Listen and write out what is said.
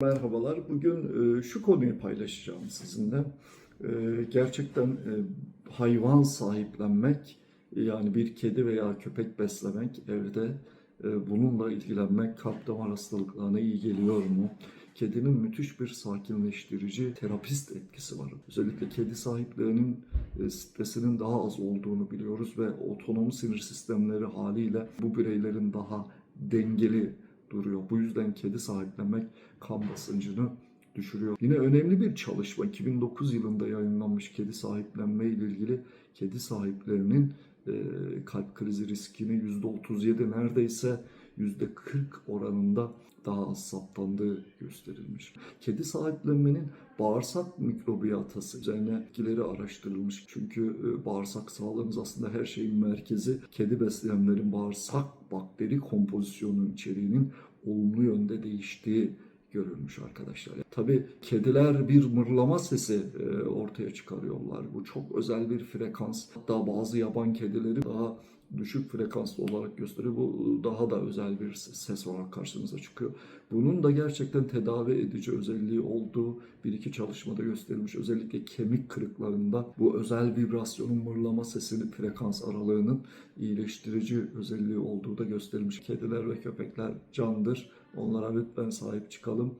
Merhabalar. Bugün e, şu konuyu paylaşacağım sizinle. E, Gerçekten e, hayvan sahiplenmek, yani bir kedi veya köpek beslemek, evde bununla ilgilenmek kalp damar hastalıklarına iyi geliyor mu? Kedinin müthiş bir sakinleştirici terapist etkisi var. Özellikle kedi sahiplerinin stresinin daha az olduğunu biliyoruz ve otonom sinir sistemleri haliyle bu bireylerin daha dengeli duruyor. Bu yüzden kedi sahiplenmek kan basıncını düşürüyor. Yine önemli bir çalışma 2009 yılında yayınlanmış kedi sahiplenme ile ilgili kedi sahiplerinin kalp krizi riskini %37 neredeyse %40 oranında daha az saptandığı gösterilmiş. Kedi sahiplenmenin bağırsak mikrobiyatası üzerine etkileri araştırılmış. Çünkü e, bağırsak sağlığımız aslında her şeyin merkezi. Kedi besleyenlerin bağırsak bakteri kompozisyonu içeriğinin olumlu yönde değiştiği görülmüş arkadaşlar. Tabii kediler bir mırlama sesi e, ortaya çıkarıyorlar. Bu çok özel bir frekans. Hatta bazı yaban kedileri daha düşük frekanslı olarak gösteriyor. Bu daha da özel bir ses olarak karşımıza çıkıyor. Bunun da gerçekten tedavi edici özelliği olduğu bir iki çalışmada gösterilmiş. Özellikle kemik kırıklarında bu özel vibrasyonun mırlama sesinin frekans aralığının iyileştirici özelliği olduğu da gösterilmiş. Kediler ve köpekler candır. Onlara lütfen sahip çıkalım.